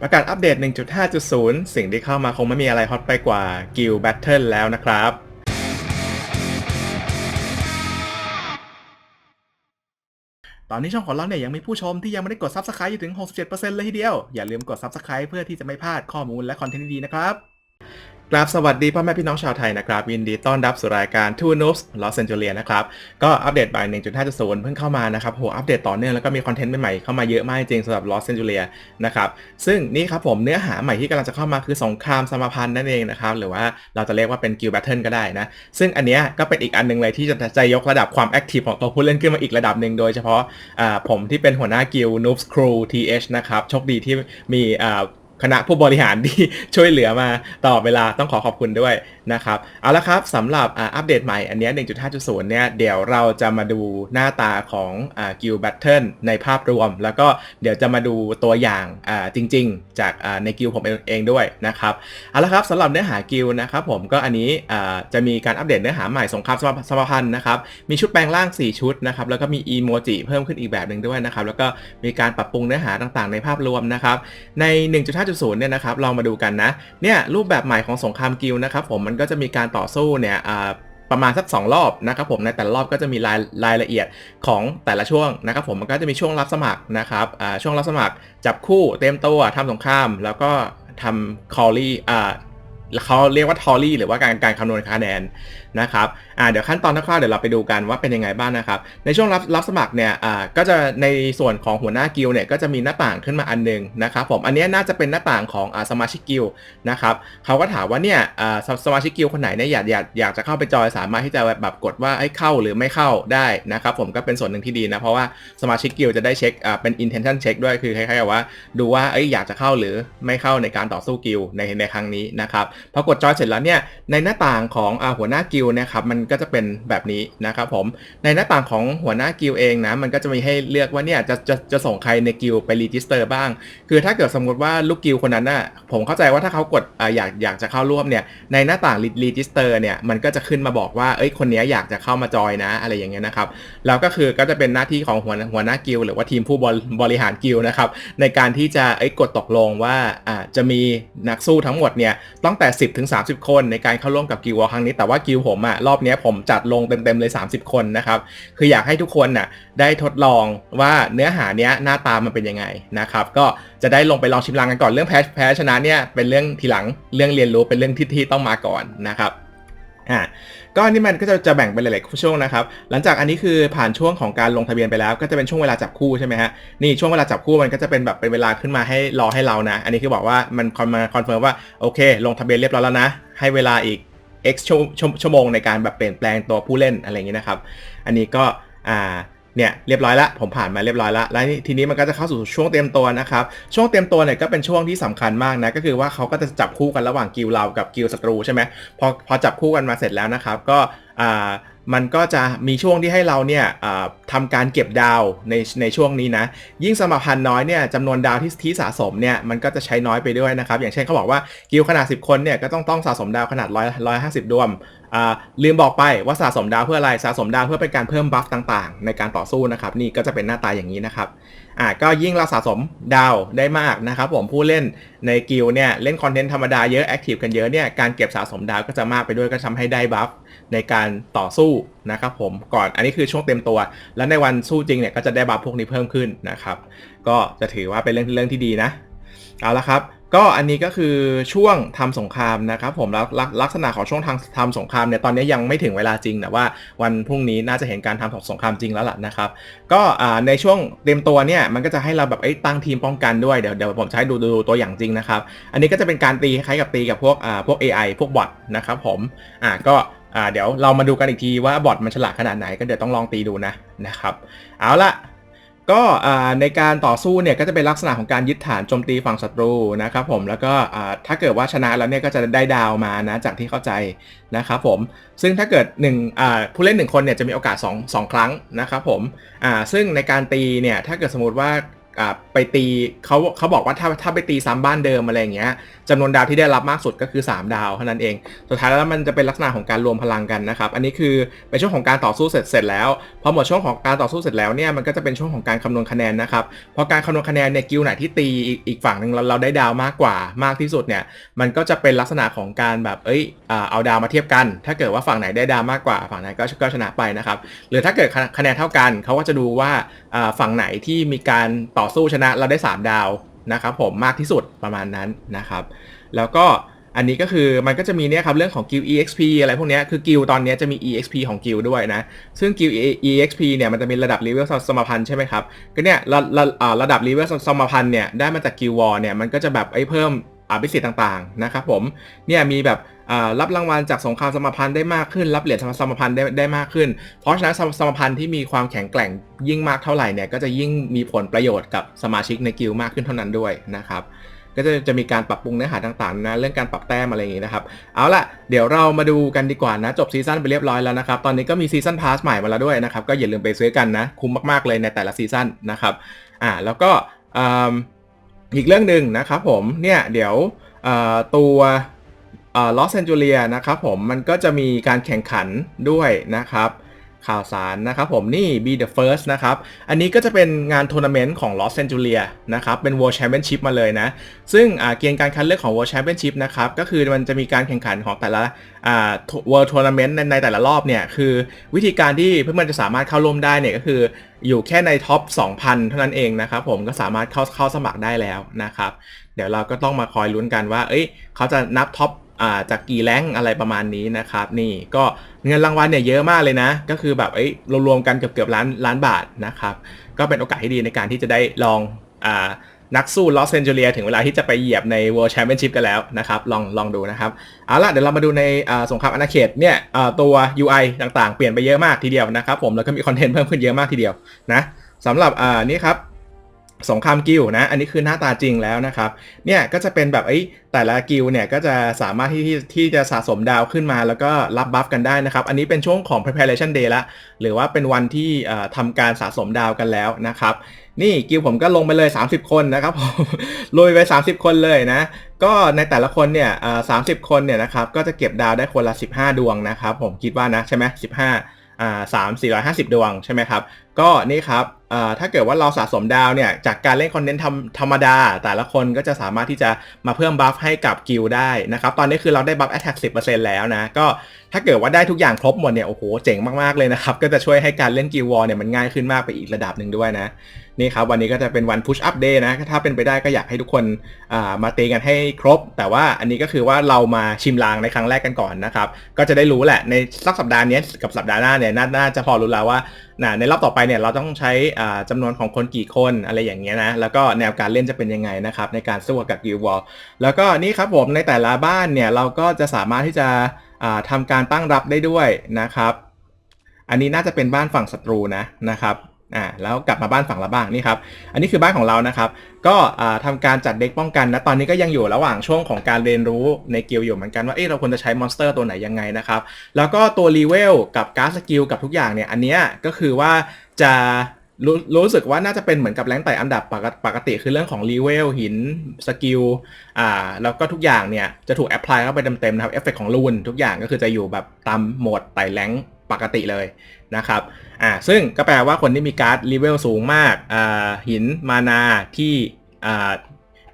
ประกาศอัปเดต 1.5.0 สิ่งที่เข้ามาคงไม่มีอะไรฮอตไปกว่า Guild Battle แล้วนะครับ ตอนนี้ช่องของเราเนี่ยยังมีผู้ชมที่ยังไม่ได้กด Subscribe อยู่ถึง 67%เลยทีเดียว อย่าลืมกด Subscribe เพื่อที่จะไม่พลาดข้อมูลและคอนเทนต์ดีๆนะครับ กราบสวัสดีพ่อแม่พี่น้องชาวไทยนะครับ ยินดีต้อนรับสู่รายการ Two Noobs Los Angeles นะครับ ก็อัปเดตไป1.5.0 เพิ่งเข้ามานะครับโหอัปเดตต่อเนื่องแล้วก็มีคอนเทนต์ใหม่ๆเข้ามาเยอะมากจริงสำหรับ Los Angeles นะครับซึ่งนี่ครับผมเนื้อหาใหม่ที่กำลังจะเข้ามาคือสงครามสมพันธ์นั่นเองนะครับ หรือว่าเราจะเรียกว่าเป็น Guild Battle ก็ได้นะ ซึ่งอันเนี้ยก็เป็นอีกอันหนึงเลยที่จะจะยกระดับความแอคทีฟของตัวผู้เล่นขึ้นมาอีกระดับหนึ่งโดยเฉพาะผมที่เป็นหัวหน้ากิล Noobs Crew TH นะครับโชคดีที่มี คณะผู้บริหารที่ช่วยเหลือมาตลอดเวลาต้องขอขอบคุณด้วยนะครับเอาละครับสำหรับอ,อัปเดตใหม่อันนี้ 1.5.0 เนี่ยเดี๋ยวเราจะมาดูหน้าตาของอ่า Guild Battle ในภาพรวม แล้วก็เดี๋ยวจะมาดูตัวอย่างจริง ๆ จากในกิลผมเองด้วยนะครับเอาละครับสำหรับเนื้อหากิลนะครับผมก็อันนี้จะมีการอัปเดตเนื้อหาใหม่สงครามสมพันธ์นะครับมีชุดแปลงร่าง 4 ชุดนะครับแล้วก็มีอีโมจิเพิ่มขึ้นอีกแบบหนึ่งด้วยนะครับแล้วก็มีการปรับปรุงเนื้อหาต่างๆ ในภาพรวมนะครับใน 1.5 5.0 เนี่ยนะครับลองมาดูกันนะเนี่ยรูปแบบใหม่ของสงครามกิลนะครับผมมันก็จะมีการต่อสู้เนี่ยประมาณสัก 2 รอบนะครับผมในแต่ละรอบก็จะมีรายรายละเอียดของแต่ละช่วงนะครับผมมันก็จะมีช่วงรับสมัครนะครับช่วงรับสมัครจับคู่เต็มตัวทำสงคราม แล้วก็ทำคอลลี่อ่าเขาเรียกว่าทอรี่หรือว่าการการคำนวณคะแนน นะครับอ่าเดี๋ยวขั้นตอนคร่าวๆเดี๋ยวเราไปดูกันว่าเป็นยังไงบ้างนะครับ ในช่วงรับรับสมัครเนี่ยอ่าก็จะในส่วนของหัวหน้ากิลเนี่ยก็จะมีหน้าต่างขึ้นมาอันหนึงนะครับผมอันนี้น่าจะเป็นหน้าต่างของอ่าสมาชิกกิลนะครับเขาก็ถามว่าเนี่ยอ่าสสมาชิกกิลคนไหนเนี่ยอยากอยากอยากจะเข้าไปจอยสามารถที่จะแบบกดว่าให้เข้าหรือไม่เข้าได้นะครับผมก็เป็นส่วนหนึ่งที่ดีนะเพราะว่าสมาชิกกิลจะได้เช็คอ่าเป็น intention check ด้วยคือคล้ายๆกับว่า ดูว่าเอ้ยอยากจะเข้าหรือไม่เข้าในการต่อสู้กิลในในครั้งนี้นะครับพอกดจอยเสร็จแล้วเนี่ยในหน้าต่างของอ่าหัวหน้ากิลนะครับมันก็จะเป็นแบบนี้นะครับผมในหน้าต่างของหัวหน้ากิลเองนะมันก็จะมีให้เลือกว่าเนี่ยจะจะจะส่งใครในกิลไปรีจิสเตอร์บ้าง คือถ้าเกิดสมมติว่าลูกกิลคนนั้นน่ะผมเข้าใจว่าถ้าเขากดออยากอยากจะเข้าร่วมเนี่ยในหน้าต่างรีจิสเตอร์เนี่ยมันก็จะขึ้นมาบอกว่าเอ้ยคนนี้อยากจะเข้ามาจอยนะ อะไรอย่างเงี้ยนะครับแล้วก็คือก็จะเป็นหน้าที่ของหัวหัวหน้ากิลหรือว่าทีมผู้บริบริหารกิลนะครับในการที่จะเอ้ยกดตกลงว่าอ่าจะมีนักสู้ทั้งหมดเนี่ยตั้งแต่ 10ถึง30 คนในการเข้าร่วมกับกิลวอร์ครั้งนี้แต่ว่ากิลผมอะรอบนี้ผมจัดลงเต็มๆเลย 30 คนนะครับ คืออยากให้ทุกคนน่ะได้ทดลองว่าเนื้อหาเนี้ยหน้าตามันเป็นยังไงนะครับ ก็จะได้ลงไปลองชิมลางกันก่อนเรื่องแพ้แพ้ชนะเนี่ยเป็นเรื่องทีหลังเรื่องเรียนรู้เป็นเรื่องที่ที่ต้องมาก่อนนะครับอ่าก็อันนี้มันก็จะจะแบ่งเป็นหลายๆช่วงนะครับ หลังจากอันนี้คือผ่านช่วงของการลงทะเบียนไปแล้ว ก็จะเป็นช่วงเวลาจับคู่ใช่ไหมฮะนี่ช่วงเวลาจับคู่มันก็จะเป็นแบบเป็นเวลาขึ้นมาให้รอให้เรานะ อันนี้คือบอกว่ามันคอนมาคอนเฟิร์มว่าโอเค ลงทะเบียนเรียบร้อยแล้วนะ ให้เวลาอีก x ชั่วชั่วชั่วโมงในการแบบเปลี่ยนแปลงตัวผู้เล่นอะไรอย่างนี้นะครับ อันนี้ก็อ่าเนี่ยเรียบร้อยละผมผ่านมาเรียบร้อยละแล้วทีนี้มันก็จะเข้าสู่ช่วงเตรียมตัวนะครับ ช่วงเตรียมตัวเนี่ยก็เป็นช่วงที่สำคัญมากนะก็คือว่าเขาก็จะจับคู่กันระหว่างกิลเรากับกิลศัตรูใช่ไหมพอพอจับคู่กันมาเสร็จแล้วนะครับ ก็อ่า มันก็จะมีช่วงที่ให้เราเนี่ยทำการเก็บดาวในในช่วงนี้นะ ยิ่งสมพันธ์น้อยเนี่ยจำนวนดาวที่ที่สะสมเนี่ยมันก็จะใช้น้อยไปด้วยนะครับ อย่างเช่นเขาบอกว่ากิลขนาด 10 คนเนี่ยก็ต้องต้องสะสมดาวขนาด100 150 ดวงลืมบอกไปว่าสะสมดาวเพื่ออะไรสะสมดาวเพื่อเป็นการเพิ่มบัฟต่างๆ ในการต่อสู้นะครับ นี่ก็จะเป็นหน้าตาอย่างนี้นะครับอ่าก็ยิ่งเราสะสมดาวได้มากนะครับ ผมผู้เล่นในกิลด์เนี่ยเล่นคอนเทนต์ธรรมดาเยอะแอคทีฟกันเยอะเนี่ยการเก็บสะสมดาวก็จะมากไปด้วยก็ทำให้ได้บัฟในการต่อสู้นะครับผมก่อนอันนี้คือช่วงเต็มตัว แล้วในวันสู้จริงเนี่ยก็จะได้บัฟพวกนี้เพิ่มขึ้นนะครับ ก็จะถือว่าเป็นเรื่องเรื่องที่ดีนะเอาละครับ ก็อันนี้ก็คือช่วงทำสงครามนะครับผมแล้วลักษณะของช่วงทางทำสงครามเนี่ยตอนนี้ยังไม่ถึงเวลาจริงแต่ว่าวันพรุ่งนี้น่าจะเห็นการทำสงครามจริงแล้วล่ะนะครับ ก็ในช่วงเตรียมตัวเนี่ยมันก็จะให้เราแบบไอ้ตั้งทีมป้องกันด้วยเดี๋ยวเดี๋ยวผมใช้ดูดูตัวอย่างจริงนะครับ อันนี้ก็จะเป็นการตีคล้ายกับตีกับพวกอ่าพวก AI พวกบอทนะครับผมอ่าก็อ่าเดี๋ยวเรามาดูกันอีกทีว่าบอทมันฉลาดขนาดไหนก็เดี๋ยวต้องลองตีดูนะนะครับเอาละ ก็ในการต่อสู้เนี่ยก็จะเป็นลักษณะของการยึดฐานโจมตีฝั่งศัตรูนะครับผมแล้วก็ถ้าเกิดว่าชนะแล้วเนี่ยก็จะได้ดาวมานะจากที่เข้าใจนะครับผมซึ่งถ้าเกิด1อ่าผู้เล่น 1 คนเนี่ยจะมีโอกาส 2 2 ครั้งนะครับผมซึ่งในการตีเนี่ยถ้าเกิดสมมติว่า ไปตีเขาเขาบอกว่าถ้าถ้าไปตีซ้ำบ้านเดิมอะไรอย่างเงี้ยจำนวนดาวที่ได้รับมากสุดก็คือ 3 ดาวเท่านั้นเอง สุดท้ายแล้วมันจะเป็นลักษณะของการรวมพลังกันนะครับ อันนี้คือเป็นช่วงของการต่อสู้เสร็จเสร็จแล้วพอหมดช่วงของการต่อสู้เสร็จแล้วเนี่ยมันก็จะเป็นช่วงของการคำนวณคะแนนนะครับพอการคำนวณคะแนนเนี่ยกิลไหนที่ตีอีกฝั่งหนึ่งเราเราได้ดาวมากกว่ามากที่สุดเนี่ยมันก็จะเป็นลักษณะของการแบบเอ้ยเอาดาวมาเทียบกัน ถ้าเกิดว่าฝั่งไหนได้ดาวมากกว่าฝั่งไหนก็ชนะไปนะครับหรือถ้าเกิดคะแนนเท่ากันเขาก็จะดูว่าอ่าฝั่งไหนที่มีการต่ออสู้ชนะเราได้ 3 ดาวนะครับผมมากที่สุดประมาณนั้นนะครับ แล้วก็อันนี้ก็คือมันก็จะมีเนี่ยครับเรื่องของ guild exp อะไรพวกนี้คือ guild ตอนนี้จะมี exp ของ guild ด้วยนะ ซึ่ง guild exp เนี่ยมันจะมีระดับ level สมพันธ์ใช่ไหมครับ ก็เนี่ยระระอ่าระดับ level สมพันธ์เนี่ยได้มาจาก guild war เนี่ยมันก็จะแบบไอ้เพิ่มอภิสิทธิ์ต่างๆนะครับผมเนี่ยมีแบบ รับรางวัลจากสงครามสมพันธ์ได้มากขึ้น รับเหรียญสมพันธ์ได้ได้มากขึ้น เพราะฉะนั้นสมสมพันธ์ที่มีความแข็งแกร่งยิ่งมากเท่าไหร่เนี่ยก็จะยิ่งมีผลประโยชน์กับสมาชิกในกิลด์มากขึ้นเท่านั้นด้วยนะครับก็จะจะมีการปรับปรุงเนื้อหาต่างๆนะเรื่องการปรับแต้มอะไรอย่างงี้นะครับ เอาล่ะ เดี๋ยวเรามาดูกันดีกว่านะ จบซีซั่นไปเรียบร้อยแล้วนะครับ ตอนนี้ก็มีซีซั่นพาสใหม่มาแล้วด้วยนะครับ ก็อย่าลืมไปซื้อกันนะ คุ้มมากๆเลยในแต่ละซีซั่นนะครับอ่าแล้วก็อ,อีกเรื่องหนึ่งนะครับผมเนี่ยเดี๋ยวตัว ลอสแอนเจลียนะครับผมมันก็จะมีการแข่งขันด้วยนะครับ ข่าวสารนะครับผมนี่ Be the First นะครับ อันนี้ก็จะเป็นงานทัวร์นาเมนต์ของ Los Angeles นะครับ เป็น World Championship มาเลยนะ ซึ่งอ่าเกณฑ์การคัดเลือกของ World Championship นะครับ ก็คือมันจะมีการแข่งขันของแต่ละ World Tournament ในในแต่ละรอบเนี่ย คือวิธีการที่เพื่อนๆจะสามารถเข้าร่วมได้เนี่ยก็คืออยู่แค่ในท็อป 2,000 เท่านั้นเองนะครับผมก็สามารถเข้าเข้าสมัครได้แล้วนะครับ เดี๋ยวเราก็ต้องมาคอยลุ้นกันว่า เอ้ย เขาจะนับท็อป จากกี่แรงอะไรประมาณนี้นะครับนี่ก็เงินรางวัลเนี่ยเยอะมากเลยนะ ก็คือแบบเอ้ยรวมๆกันเกือบเกือบล้านล้านบาทนะครับก็เป็นโอกาสที่ดีในการที่จะได้ลองอ่านักสู้ลอสแอนเจลียถึงเวลาที่จะไปเหยียบใน World Championship กันแล้วนะครับ ลองลองดูนะครับ เอาล่ะ เดี๋ยวเรามาดูในสงครามอาณาเขตเนี่ยตัว UI ต่างๆ เปลี่ยนไปเยอะมากทีเดียวนะครับผม แล้วก็มีคอนเทนต์เพิ่มขึ้นเยอะมากทีเดียวนะสำหรับอ่านี่ครับ สงครามกิลนะ อันนี้คือหน้าตาจริงแล้วนะครับ เนี่ยก็จะเป็นแบบไอ้แต่ละกิลเนี่ยก็จะสามารถที่ที่ที่จะสะสมดาวขึ้นมาแล้วก็รับบัฟกันได้นะครับ อันนี้เป็นช่วงของ preparation day ละ หรือว่าเป็นวันที่ทำการสะสมดาวกันแล้วนะครับ นี่กิลผมก็ลงไปเลย 30 คนนะครับผมลุยไป 30 คนเลยนะ ก็ในแต่ละคนเนี่ยสามสิบคนเนี่ยนะครับก็จะเก็บดาวได้คนละ 15 ดวงนะครับ ผมคิดว่านะใช่ไหมสิบห้าสามสี่ร้อยห้าสิบดวงใช่ไหมครับ ก็นี่ครับ อ่าถ้าเกิดว่าเราสะสมดาวเนี่ย จากการเล่นคอนเทนต์ธรรมดา แต่ละคนก็จะสามารถที่จะมาเพิ่มบัฟให้กับกิลด์ได้นะครับ ตอนนี้คือเราได้บัฟ attack 10%แล้วนะ ก็ถ้าเกิดว่าได้ทุกอย่างครบหมดเนี่ย โอ้โห เจ๋งมาก ๆ เลยนะครับ ก็จะช่วยให้การเล่นกิลวอร์เนี่ยมันง่ายขึ้นมากไปอีกระดับหนึ่งด้วยนะ นี่ครับ วันนี้ก็จะเป็นวัน push up day นะ ถ้าเป็นไปได้ก็อยากให้ทุกคนอ่ามาตีกันให้ครบ แต่ว่าอันนี้ก็คือว่าเรามาชิมลางในครั้งแรกกันก่อนนะครับ ก็จะได้รู้แหละในสักสัปดาห์นี้กับสัปดาห์หน้าเนี่ยน่าจะพอรู้แล้วว่าในรอบต่อไปเนี่ยเราต้องใช้จำนวนของคนกี่คนอะไรอย่างเงี้ยนะ แล้วก็แนวการเล่นจะเป็นยังไงนะครับในการสู้กับกิลวอลแล้วก็นี่ครับผมในแต่ละบ้านเนี่ยเราก็จะสามารถที่จะอ่าทำการตั้งรับได้ด้วยนะครับ อันนี้น่าจะเป็นบ้านฝั่งศัตรูนะนะครับอ่าแล้วกลับมาบ้านฝั่งเราบ้างนี่ครับ อันนี้คือบ้านของเรานะครับ ก็อ่าทำการจัดเด็กป้องกันนะตอนนี้ก็ยังอยู่ระหว่างช่วงของการเรียนรู้ในกิลด์อยู่เหมือนกันว่าเอ๊ะเราควรจะใช้มอนสเตอร์ตัวไหนยังไงนะครับ แล้วก็ตัวรีเวลกับการ์ดสกิลกับทุกอย่างเนี่ยอันเนี้ยก็คือว่าจะ รู้รู้สึกว่าน่าจะเป็นเหมือนกับแรงไต่อันดับปกติปกติคือเรื่องของรีเวลหินสกิลอ่าแล้วก็ทุกอย่างเนี่ยจะถูกแอพพลายเข้าไปเต็มๆนะครับเอฟเฟกของรูนทุกอย่างก็คือจะอยู่แบบตามโหมดไต่แรงปกติเลยนะครับอ่าซึ่งก็แปลว่าคนที่มีการ์ดรีเวลสูงมากอ่าหินมานาที่อ่า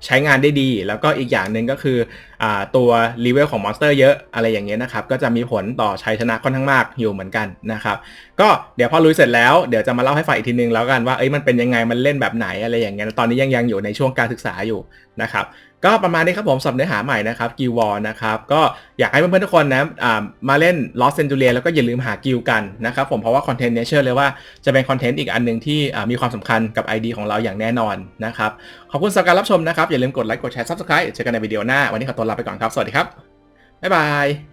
ใช้งานได้ดี แล้วก็อีกอย่างหนึ่งก็คืออตัวรีเวลของมอนสเตอร์เยอะอะไรอย่างเงี้ยนะครับ ก็จะมีผลต่อชัยชนะค่อนข้างมากอยู่เหมือนกันนะครับ ก็เดี๋ยวพอลุยเสร็จแล้วเดี๋ยวจะมาเล่าให้ฟังอีกทีนึงแล้วกันว่าเอ้ยมันเป็นยังไงมันเล่นแบบไหนอะไรอย่างเงี้ยตอนนี้ยังยังอยู่ในช่วงการศึกษาอยู่นะครับ ก็ประมาณนี้ครับผมสำหรับเนื้อหาใหม่นะครับกิววอลนะครับก็อยากให้เพื่อนๆทุกคนนะมาเล่น Lost Centurion แล้วก็อย่าลืมหากิลกันนะครับผมเพราะว่าคอนเทนต์เนี้ยเชื่อเลยว่าจะเป็นคอนเทนต์อีกอันหนึ่งที่มีความสำคัญกับ ID ของเราอย่างแน่นอนนะครับขอบคุณสำหรับการรับชมนะครับอย่าลืมกดไลค์กดแชร์ Subscribe เจอกันในวิดีโอหน้าวันนี้ขอตัวลาไปก่อนครับสวัสดีครับบ๊ายบาย